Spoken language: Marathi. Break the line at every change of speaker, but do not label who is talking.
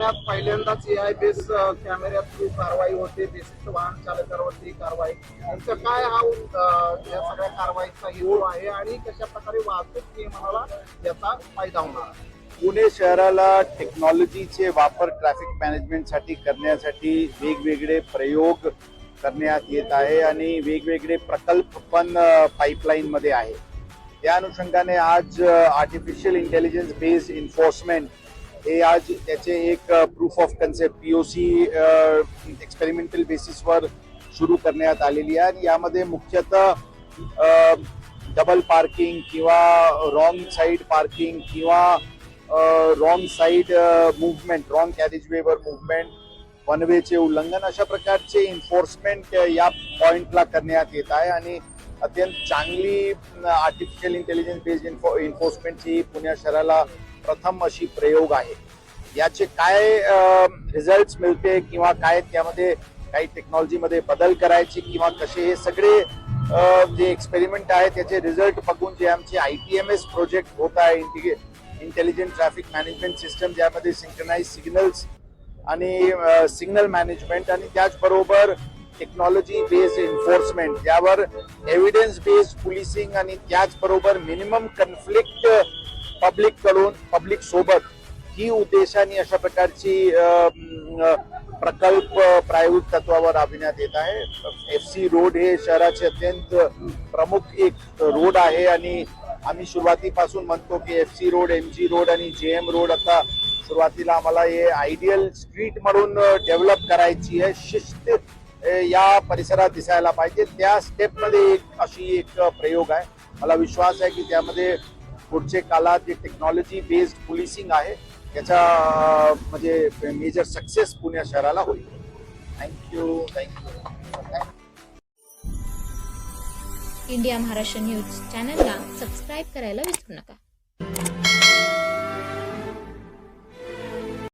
त्यात पहिल्यांदाच एआय बेस कॅमेऱ्यात थ्रू कारवाई होते बेसिक वाहन चालकावरती कारवाई. त्यांचं काय हा या सगळ्या कारवाईचा हेतू आहे आणि कशा प्रकारे वाहतूक नियमनाला याचा फायदा होणार
पुणे शहराला टेक्नॉलॉजीचे वापर ट्रॅफिक मॅनेजमेंटसाठी करण्यासाठी वेगवेगळे प्रयोग करण्यात येत आहे आणि वेगवेगळे प्रकल्प पण पाईपलाईनमध्ये आहे. त्या अनुषंगाने आज आर्टिफिशियल इंटेलिजन्स बेस्ड इन्फोर्समेंट हे आज त्याचे एक proof of concept POC experimental बेसिसवर सुरू करण्यात आलेली आहे. आणि यामध्ये मुख्यतः डबल पार्किंग किंवा रॉंग साईड पार्किंग किंवा wrong side movement wrong carriageway movement one वेचे उल्लंघन अशा प्रकारचे इन्फोर्समेंट या पॉइंटला करण्यात येत आहे. आणि अत्यंत चांगली आर्टिफिशियल इंटेलिजन्स बेस्ड इन्फोर्समेंटची पुणे शहराला प्रथम अशी प्रयोग आहे. याचे काय रिझल्ट मिळते किंवा काय त्यामध्ये काही टेक्नॉलॉजीमध्ये बदल करायचे किंवा कसे हे सगळे जे एक्सपेरिमेंट आहे त्याचे रिझल्ट बघून जे आमचे I T M S project होत आहे इंटेलिजंट ट्रॅफिक मॅनेजमेंट सिस्टम ज्यामध्ये सिंक्रनाइज सिग्नल्स आणि सिग्नल मॅनेजमेंट आणि त्याचबरोबर टेक्नॉलॉजी बेस्ड एन्फोर्समेंट ज्यावर एव्हिडन्स बेस्ड पोलिसिंग आणि त्याचबरोबर मिनिमम कन्फ्लिक्ट पब्लिककडून पब्लिक सोबत ही उद्देशाने अशा प्रकारची प्रकल्प प्रायोगिक तत्वावर राबविण्यात येत आहे. एफ सी रोड हे शहराचे अत्यंत प्रमुख एक रोड आहे आणि आम्ही सुरुवातीपासून म्हणतो की F C road M G road आणि जे एम रोड आता सुरुवातीला आम्हाला हे आयडियल स्ट्रीट म्हणून डेव्हलप करायची आहे. शिस्त या परिसरात दिसायला पाहिजे. त्या स्टेपमध्ये एक अशी एक प्रयोग आहे. मला विश्वास आहे की त्यामध्ये पुढचे काळात जे टेक्नॉलॉजी बेस्ड पोलिसिंग आहे त्याचा म्हणजे मेजर सक्सेस पुणे शहराला होईल. Thank you thank you
India Maharashtra news चॅनलला सबस्क्राईब करायला विसरू नका.